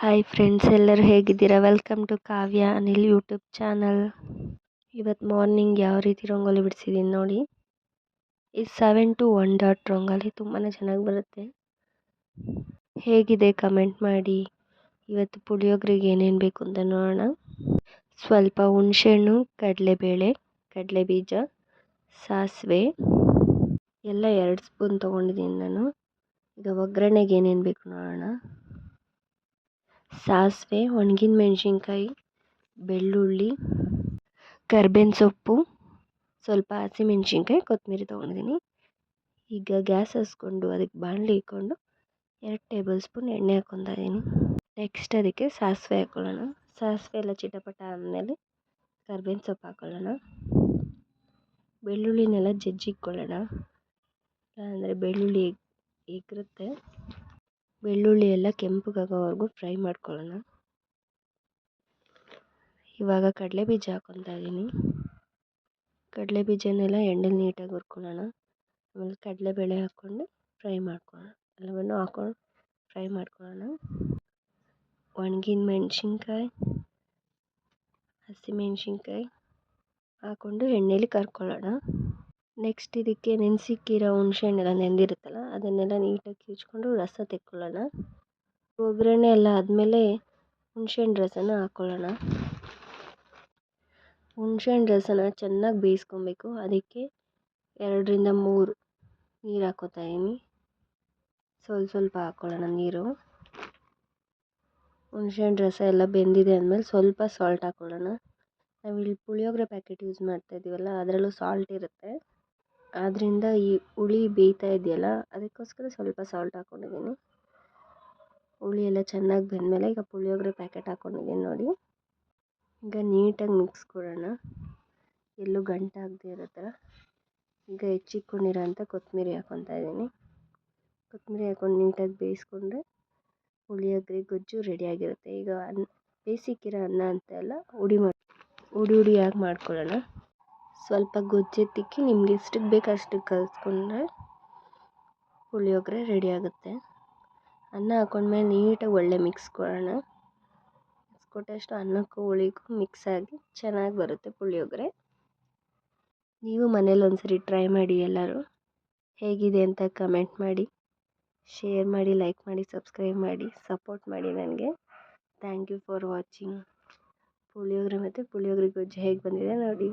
Hi friends ಎಲ್ಲರೂ ಹೇಗಿದ್ದೀರಾ? Welcome to Kavya Anil YouTube channel ಇವತ್ತು ಮಾರ್ನಿಂಗ್ ಯಾವ ರೀತಿ ರಂಗೋಲಿ ಬಿಡಿಸಿದ್ದೀನಿ ನೋಡಿ. ಈ seven to one dot rangoli ತುಂಬಾ ಚೆನ್ನಾಗಿ ಬರುತ್ತೆ. ಹೇಗಿದೆ ಕಮೆಂಟ್ ಮಾಡಿ. ಇವತ್ತು ಪುಳಿಯೋಗ್ರಿಗೆ ಏನೇನು ಬೇಕು ಅಂತ ನೋಡೋಣ. ಸ್ವಲ್ಪ ಹುಣಸೆಹಣ್ಣು, ಕಡಲೆಬೇಳೆ ಕಡಲೆ ಬೀಜ ಸಾಸಿವೆ, ಎಲ್ಲ ಎರಡು ಸ್ಪೂನ್ ತೊಗೊಂಡಿದ್ದೀನಿ ನಾನು. ಈಗ ಒಗ್ಗರಣೆಗೆ ಏನೇನು ಬೇಕು ನೋಡೋಣ. ಸಾಸಿವೆ ಒಣಗಿನ ಮೆಣಸಿನ್ಕಾಯಿ ಬೆಳ್ಳುಳ್ಳಿ ಕರ್ಬೇವಿನ ಸೊಪ್ಪು ಸ್ವಲ್ಪ ಹಸಿಮೆಣ್ಸಿನ್ಕಾಯಿ, ಕೊತ್ತಂಬರಿ ತೊಗೊಂಡಿದ್ದೀನಿ. ಈಗ ಗ್ಯಾಸ್ ಹಸ್ಕೊಂಡು ಅದಕ್ಕೆ ಬಾಣಲಿ ಇಕ್ಕೊಂಡು ಎರಡು ಟೇಬಲ್ ಸ್ಪೂನ್ ಎಣ್ಣೆ ಹಾಕ್ಕೊತಾ ಇದ್ದೀನಿ. ನೆಕ್ಸ್ಟ್ ಅದಕ್ಕೆ ಸಾಸಿವೆ ಹಾಕ್ಕೊಳ್ಳೋಣ ಸಾಸಿವೆ ಎಲ್ಲ ಚಿಟಪಟ ಆದಮೇಲೆ ಕರ್ಬೇವಿನ ಸೊಪ್ಪು ಹಾಕ್ಕೊಳ್ಳೋಣ ಬೆಳ್ಳುಳ್ಳಿನೆಲ್ಲ ಜಜ್ಜಿಕ್ಕೊಳ್ಳೋಣ ಅಂದರೆ ಬೆಳ್ಳುಳ್ಳಿ ಎಗ್ರುತ್ತೆ. ಬೆಳ್ಳುಳ್ಳಿ ಎಲ್ಲ ಕೆಂಪಗಾಗೋವರೆಗೂ ಫ್ರೈ ಮಾಡ್ಕೊಳ್ಳೋಣ. ಇವಾಗ ಕಡಲೆ ಬೀಜ ಹಾಕ್ಕೊತಾ ಇದ್ದೀನಿ. ಕಡಲೆ ಬೀಜನೆಲ್ಲ ಎಣ್ಣೆಲಿ ನೀಟಾಗಿ ಹುರ್ಕೊಳ್ಳೋಣ. ಆಮೇಲೆ ಕಡಲೆಬೇಳೆ ಹಾಕ್ಕೊಂಡು ಫ್ರೈ ಮಾಡ್ಕೊಳ್ಳೋಣ. ಎಲ್ಲವನ್ನು ಹಾಕ್ಕೊಂಡು ಫ್ರೈ ಮಾಡ್ಕೊಳ್ಳೋಣ. ಒಣಗಿದ ಮೆಣಸಿನ್ಕಾಯಿ ಹಸಿಮೆಣ್ಸಿನ್ಕಾಯಿ ಹಾಕ್ಕೊಂಡು ಎಣ್ಣೆಲಿ ಕರ್ಕೊಳ್ಳೋಣ. ನೆಕ್ಸ್ಟ್ ಇದಕ್ಕೆ ನೆನೆಸಿಕ್ಕಿರೋ ಹುಣಸೆಹಣ್ಣೆಲ್ಲ ನೆಂದಿರುತ್ತಲ್ಲ, ಅದನ್ನೆಲ್ಲ ನೀಟಾಗಿ ಕಿವುಚ್ಕೊಂಡು ರಸ ತೆಕ್ಕೊಳ್ಳೋಣ. ಒಗ್ಗರಣೆ ಎಲ್ಲ ಆದಮೇಲೆ ಹುಣಸೆಹಣ್ಣು ರಸನ ಹಾಕ್ಕೊಳ್ಳೋಣ ಹುಣಸೆಹಣ್ಣು ರಸನ ಚೆನ್ನಾಗಿ ಬೇಯಿಸ್ಕೊಬೇಕು. ಅದಕ್ಕೆ ಎರಡರಿಂದ ಮೂರು ನೀರು ಹಾಕ್ಕೋತಾ ಇದ್ದೀನಿ ಸ್ವಲ್ಪ ಸ್ವಲ್ಪ ಹಾಕ್ಕೊಳ್ಳೋಣ ನೀರು. ಹುಣಸೆಹಣ್ಣು ರಸ ಎಲ್ಲ ಬೆಂದಿದೆ ಅಂದಮೇಲೆ ಸ್ವಲ್ಪ ಸಾಲ್ಟ್ ಹಾಕ್ಕೊಳ್ಳೋಣ ನಾವಿಲ್ಲಿ ಪುಳಿಯೋಗರೆ ಪ್ಯಾಕೆಟ್ ಯೂಸ್ ಮಾಡ್ತಾ ಇದ್ದೀವಲ್ಲ ಅದರಲ್ಲೂ ಸಾಲ್ಟ್ ಇರುತ್ತೆ. ಆದ್ದರಿಂದ ಈ ಹುಳಿ ಬೇಯ್ತಾ ಇದೆಯಲ್ಲ, ಅದಕ್ಕೋಸ್ಕರ ಸ್ವಲ್ಪ ಸಾಲ್ಟ್ ಹಾಕ್ಕೊಂಡಿದ್ದೀನಿ ಹುಳಿ ಎಲ್ಲ ಚೆನ್ನಾಗಿ ಬೆಂದಮೇಲೆ ಈಗ ಪುಳಿಯೋಗರೆ ಪ್ಯಾಕೆಟ್ ಹಾಕ್ಕೊಂಡಿದ್ದೀನಿ ನೋಡಿ. ಈಗ ನೀಟಾಗಿ ಮಿಕ್ಸ್ ಕೊಡೋಣ. ಎಲ್ಲೂ ಗಂಟಾಗದೆ ಇರೋ ಥರ. ಈಗ ಹೆಚ್ಚಿಟ್ಕೊಂಡಿರೋ ಅಂಥ ಕೊತ್ತಂಬರಿ ಹಾಕ್ಕೊತಾ ಇದ್ದೀನಿ. ಕೊತ್ತಂಬರಿ ಹಾಕ್ಕೊಂಡು ನೀಟಾಗಿ ಬೇಯಿಸ್ಕೊಂಡ್ರೆ ಪುಳಿಯೋಗರೆ ಗೊಜ್ಜು ರೆಡಿಯಾಗಿರುತ್ತೆ ಈಗ ಅನ್ನ ಬೇಯಿಸಿಕ್ಕಿರೋ ಅನ್ನ ಅಂತೆಲ್ಲ ಹುಡಿ ಮಾಡಿ, ಹುಡಿ ಹುಡಿಯಾಗಿ ಮಾಡ್ಕೊಳ್ಳೋಣ. ಸ್ವಲ್ಪ ಗೊಜ್ಜೆತ್ತಿಕ್ಕಿ ನಿಮ್ಗೆ ಎಷ್ಟಕ್ಕೆ ಬೇಕು ಅಷ್ಟಕ್ಕೆ ಕಲಿಸ್ಕೊಂಡ್ರೆ ಪುಳಿಯೋಗರೆ ರೆಡಿ ಆಗುತ್ತೆ. ಅನ್ನ ಹಾಕೊಂಡ್ಮೇಲೆ ನೀಟಾಗಿ ಒಳ್ಳೆ ಮಿಕ್ಸ್ ಕೊಡೋಣ. ಮಿಕ್ಸ್ ಕೊಟ್ಟಷ್ಟು ಅನ್ನಕ್ಕೂ ಹುಳಿಗೂ ಮಿಕ್ಸ್ ಆಗಿ ಚೆನ್ನಾಗಿ ಬರುತ್ತೆ ಪುಳಿಯೋಗರೆ. ನೀವು ಮನೇಲಿ ಒಂದ್ಸರಿ ಟ್ರೈ ಮಾಡಿ ಎಲ್ಲರೂ. ಹೇಗಿದೆ ಅಂತ ಕಮೆಂಟ್ ಮಾಡಿ. ಶೇರ್ ಮಾಡಿ ಲೈಕ್ ಮಾಡಿ ಸಬ್ಸ್ಕ್ರೈಬ್ ಮಾಡಿ ಸಪೋರ್ಟ್ ಮಾಡಿ ನನಗೆ. Thank you for watching puliyogare ಮತ್ತು ಪುಳಿಯೋಗರೆ ಗೊಜ್ಜು ಹೇಗೆ ಬಂದಿದೆ ನೋಡಿ.